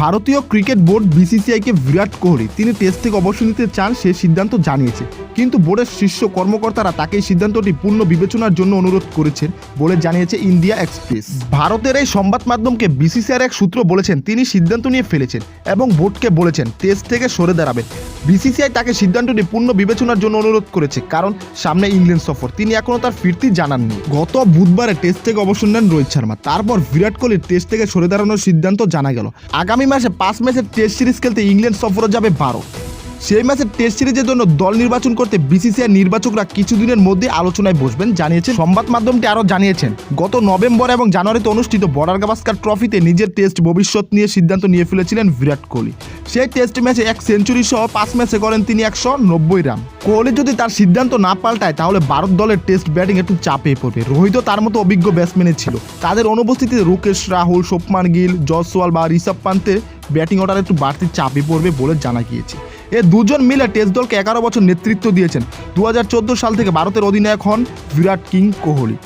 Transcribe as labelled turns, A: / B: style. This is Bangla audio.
A: ভারতীয় ক্রিকেট বোর্ড বিসিসিআইকে বিরাট কোহলি, তিনি টেস্ট থেকে অবসর নিতে চান সে সিদ্ধান্ত জানিয়েছে। কিন্তু বোর্ডের শীর্ষ কর্মকর্তারা তাকে এই সিদ্ধান্তটি পূর্ণ বিবেচনার জন্য অনুরোধ করেছেন বলে জানিয়েছে ইন্ডিয়া এক্সপ্রেস। ভারতের এই সংবাদ মাধ্যমকে বিসিসিআইয়ের এক সূত্র বলেছেন, তিনি সিদ্ধান্ত নিয়ে ফেলেছেন এবং বোর্ডকে বলেছেন, টেস্ট থেকে সরে দাঁড়াবেন। বিসিসিআই তাকে সিদ্ধান্তটি পূর্ণ বিবেচনার জন্য অনুরোধ করেছে, কারণ সামনে ইংল্যান্ড সফর। তিনি এখনও তার ফিরতি জানাননি। গত বুধবারে টেস্ট থেকে অবসর নেন রোহিত শর্মা। তারপর বিরাট কোহলির টেস্ট থেকে সরে দাঁড়ানোর সিদ্ধান্ত জানা গেল। আগামী মাসে পাঁচ ম্যাচের টেস্ট সিরিজ খেলতে ইংল্যান্ড সফরে যাবে ভারত সেই ম্যাচের টেস্ট সিরিজের জন্য দল নির্বাচন করতে বিসিসিআই নির্বাচকরা কিছুদিনের মধ্যে আলোচনায় বসবেন, জানিয়েছেন। সংবাদ মাধ্যমটি আরও জানিয়েছেন, গত নভেম্বর এবং জানুয়ারিতে অনুষ্ঠিত বর্ডার গাভাস্কার ট্রফিতে নিজের টেস্ট ভবিষ্যৎ নিয়ে সিদ্ধান্ত নিয়ে ফেলেছিলেন বিরাট কোহলি। সেই টেস্ট ম্যাচে এক সেঞ্চুরি সহ পাঁচ ম্যাচে করেন তিনি একশো নব্বই রান। কোহলি যদি তার সিদ্ধান্ত না পাল্টায়, তাহলে ভারত দলের টেস্ট ব্যাটিং একটু চাপে পড়বে। রোহিতও তার মতো অভিজ্ঞ ব্যাটসম্যানের ছিল। তাদের অনুপস্থিতিতে রুকেশ রাহুল, সোপমান গিল জসওয়াল বা ঋষভ পান্তের ব্যাটিং অর্ডার একটু বাড়তি চাপে পড়বে বলে জানা গিয়েছে। এ দুজন মিলে টেস্ট দলকে এগারো বছর নেতৃত্ব দিয়েছেন। দু হাজার চোদ্দ সাল থেকে ভারতের অধিনায়ক হন বিরাট কিং কোহলি।